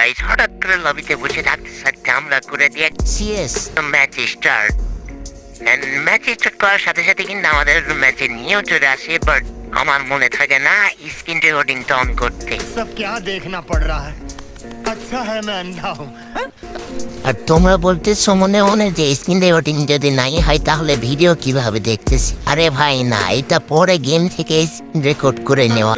Guys হঠাৎ করে লবিতে বসে থাকতে থাকতে আমরা করে দিয়ে CS match start match start করার সাথে সাথে কিন্তু আমাদের ম্যাচে নিয়েও চলে আসে বাট আমার মনে থাকে না স্ক্রিন রেকর্ডিংটা অন করতে सब क्या देखना पड़ रहा है अच्छा है मैं अंधा हूँ আর তোমরা বলতেছো মনে মনে যে স্ক্রিন রেকর্ডিং যদি নাই হয় তাহলে ভিডিও কিভাবে দেখতেছি আরে ভাই না এটা পরে গেম থেকে রেকর্ড করে নেওয়া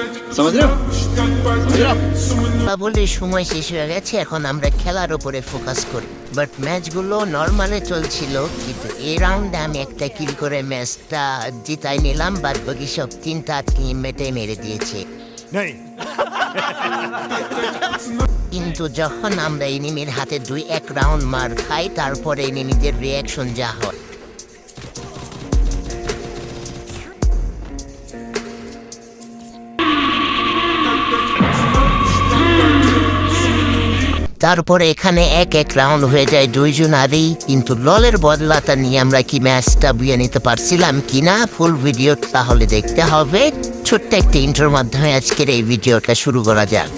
বলি সময় শেষ হয়ে গেছে এখন আমরা খেলার উপরে ফোকাস করি। বাট ম্যাচগুলো নর্মালে চলছিল কিন্তু এ রাউন্ডে আমি একটা কিল করে ম্যাচটা জিতাই নিলাম বাদ বাকি সব তিনটা মেটে মেরে দিয়েছে। কিন্তু যখন আমরা এনিমির হাতে দুই এক রাউন্ড মার খাই তারপরে এনিমিদের রিয়াকশন যা হয়। তারপরে এখানে এক এক রাউন্ড হয়ে যায় দুইজন আরেই। কিন্তু ললের বদলাটা নিয়ে আমরা কি ম্যাচটা বুয়ে নিতে পারছিলাম কিনা ফুল ভিডিও তাহলে দেখতে হবে। ছোট্ট একটা ইন্টার মাধ্যমে আজকের এই ভিডিওটা শুরু করা যাক।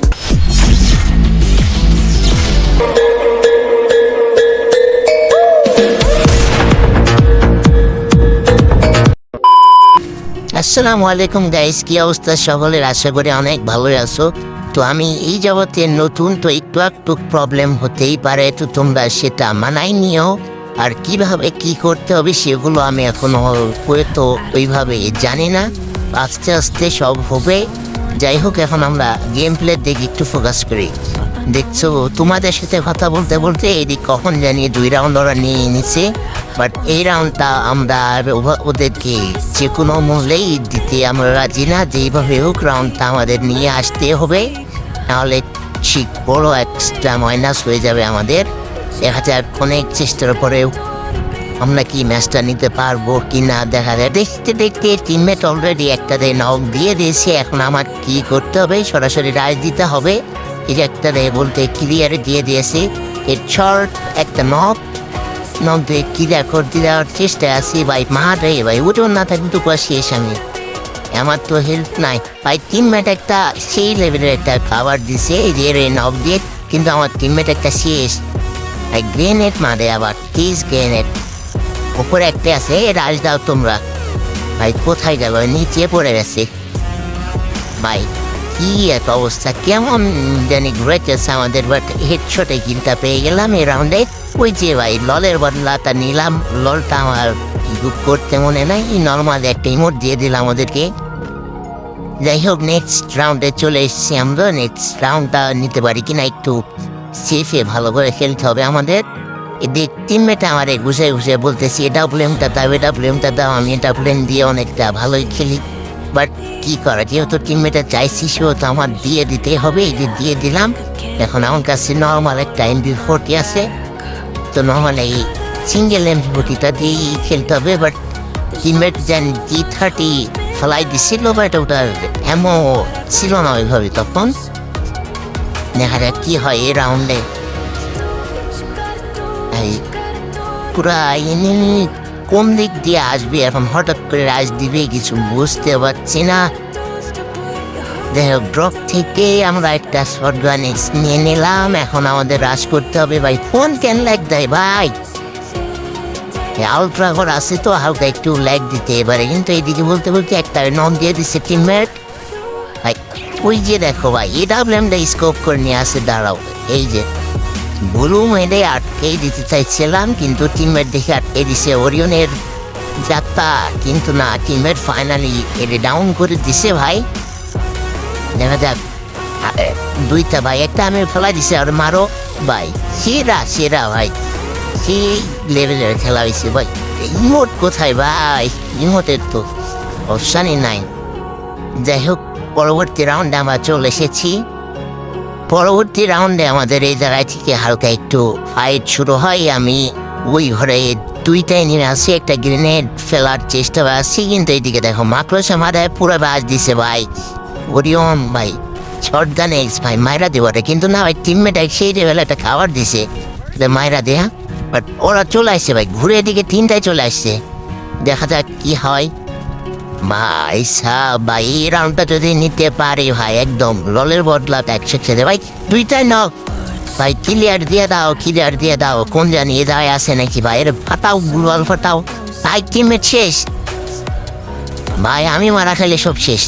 আসসালামু আলাইকুম গাইস কি অবস্থা? সকলের আশা করি অনেক ভালোই আছো। তো আমি এই জগতে নতুন তো একটু একটু প্রবলেম হতেই পারে, তো তোমরা সেটা মানাই নিও। আর কীভাবে কি করতে হবে সেগুলো আমি এখনও হয়তো ওইভাবে জানি না। আস্তে আস্তে সব হবে। যাই হোক, এখন আমরা গেম প্লের দিকে একটু ফোকাস করি। দেখছ, তোমাদের সাথে কথা বলতে বলতে এদিক কখন জানি দুই রাউন্ড ওরা নিয়ে নিছে বাট এই রাউন্ডটা আমরা ওদেরকে যে কোনো মূল্যেই দিতে আমরা রাজি না যেইভাবে হোক রাউন্ডটা আমাদের নিয়ে আসতে হবে, নাহলে ঠিক বড় এক্সট্রা মাইনাস হয়ে যাবে আমাদের। দেখা যাক, অনেক চেষ্টার পরেও আমরা কি ম্যাচটা নিতে পারব কি না দেখা যায় দেখতে দেখতে টিমমেট অলরেডি একটা দিয়ে নক দিয়ে দিয়েছে, এখন আমার কি করতে হবে? সরাসরি রায় দিতে হবে। দিয়ে বলতে ক্লিয়ারে দিয়ে দিয়েছে। এর শর্ট একটা নক নক দিয়ে ক্লিয়ার করে দেওয়ার চেষ্টায় আছি ভাই। মা রে ভাই, উঠোন না থাকলে তো পুরো শেষ আমি আমার তো হেল্প নাই। ভাই টিমমেট একটা সেই লেভেলের একটা খাবার দিছে, এই যে রে নক দিয়ে। কিন্তু আমার টিমমেট একটা শেষ। ভাই গ্রেনেড মারে আবার প্লিজ গ্রেনেড উপরে একটা আছে রাজ দাও তোমরা। ভাই, কোথায় যাব নিচে পড়ে গেছে। ভাই কি এক অবস্থা কেমন জানি ঘুরেছে আমাদের বাট হেডশটে কিনটা পেয়ে গেলাম এই রাউন্ডে ওই যে ভাই ললের বদলাটা নিলাম ললটা আমার বুক করতে মনে নাই নর্মাল একটা ইমোট দিয়ে দিলাম ওদেরকে যাই হোক নেক্সট রাউন্ডে চলে এসেছি আমরা নেক্সট রাউন্ডটা নিতে পারি কিনা একটু সেফে ভালো করে খেলতে হবে আমাদের এদিক টিমমেটে আমার ঘুষে ঘুষে বলতেছি এটা প্লেমটা দাও এটা প্লেমটা দাও আমি এটা প্লেম দিয়ে অনেকটা ভালোই খেলি বাট কি করা? যেহেতু টিমমেটে চাইছি, সেহেতু আমার দিয়ে দিতে হবে। এই যে দিয়ে দিলাম, এখন আমার কাছে নর্মাল একটা এমবি ফোরটি আছে। তো নর্মাল এই সিঙ্গেল এমবি ফোরটিটা দিয়েই খেলতে হবে বাট টিমমেট যেন জি থার্টি ফেলাই দিছিল বাট ওটার এমও ছিল না ওইভাবে তখন। দেখা যাক কি হয় এই রাউন্ডে পুরা এনিমি কোন দিক দিয়ে আসবে এখন? হঠাৎ করে রাজ দিবে, কিছু বুঝতে পারছি না। যাই হোক ড্রপ থেকে আমরা একটা শর্ট গান নিয়ে নিলাম। এখন আমাদের রাজ করতে হবে। ভাই ফোন কেন ল্যাগ দেয় ভাই? আলট্রা ঘর আছে তো, হালকা একটু ল্যাগ দিতে এবারে কিন্তু এইদিকে বলতে বলতে একটা নন দিয়ে দিচ্ছে টিমমেট ভাই, ওই যে দেখো ভাই এটা ব্লেমটা স্কোপ করে নিয়ে আসে দাঁড়াও। এই যে ব্লু মেডে আটকেই দিতে চাইছিলাম, কিন্তু টিমের দেখে আটকে দিছে ওরিয়নের যাত্রা, কিন্তু না, টিমের ফাইনালি এরে ডাউন করে দিছে ভাই। দেখা যাক দুইটা ভাই, একটা আমি ফেলা দিছে আর মারো। ভাই, সেরা সেরা ভাই। সেই লেভেলের খেলা হয়েছে ভাই। ইমোট কোথায় ভাই? ইমোটের তো অপশানই নাই। যাই হোক, পরবর্তী রাউন্ডে আমরা চলে এসেছি। পরবর্তী রাউন্ডে আমাদের এই জায়গায় থেকে হালকা একটু ফাইট শুরু হয়। আমি ওই ঘরে দুইটাই নিয়ে আসি, একটা গ্রেনেড ফেলার চেষ্টা আসছি কিন্তু এইদিকে দেখো মাকড়স আমাদের পুরো বাজ দিছে ভাই। ওরিয়ম ভাই শর্ট গান এক্স ভাই, মাইরা দেওয়ারে কিন্তু না ভাই টিমমেট সেই লেভেলে একটা খাবার দিছে, যে মাইরা দেয়া। বাট ওরা চলে আসছে ভাই, ঘুরে এদিকে তিনটায় চলে আসছে। দেখা যাক কি হয়। ভাই, সাহ, ভাই, এই রাউন্ডটা যদি নিতে পারি ভাই, একদম ললের বদলা একসাথে ভাই, দুইটাই নক ভাই ক্লিয়ার দিয়ে দাও ক্লিয়ার দিয়ে দাও। কোন জানি এ দায় আছে নাকি ভাই? এর ফাটাও গুলওয়াল ফাটাও। ভাই টিমমেট শেষ? ভাই, আমি মারা খেলে সব শেষ।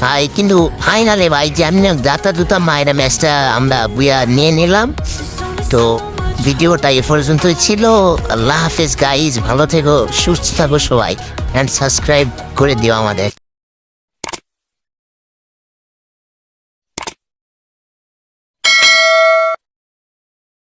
ভাই, কিন্তু ফাইনালে ভাই, যে আমি দাতা দুটা মায়ের ম্যাচটা আমরা বুয়া নিয়ে নিলাম। তো ভিডিওটা এ পর্যন্তই ছিল। আল্লাহ হাফেজ গাইজ ভালো থেকো, সুস্থ থাকো সবাই অ্যান্ড সাবস্ক্রাইব করে দিও আমাদের।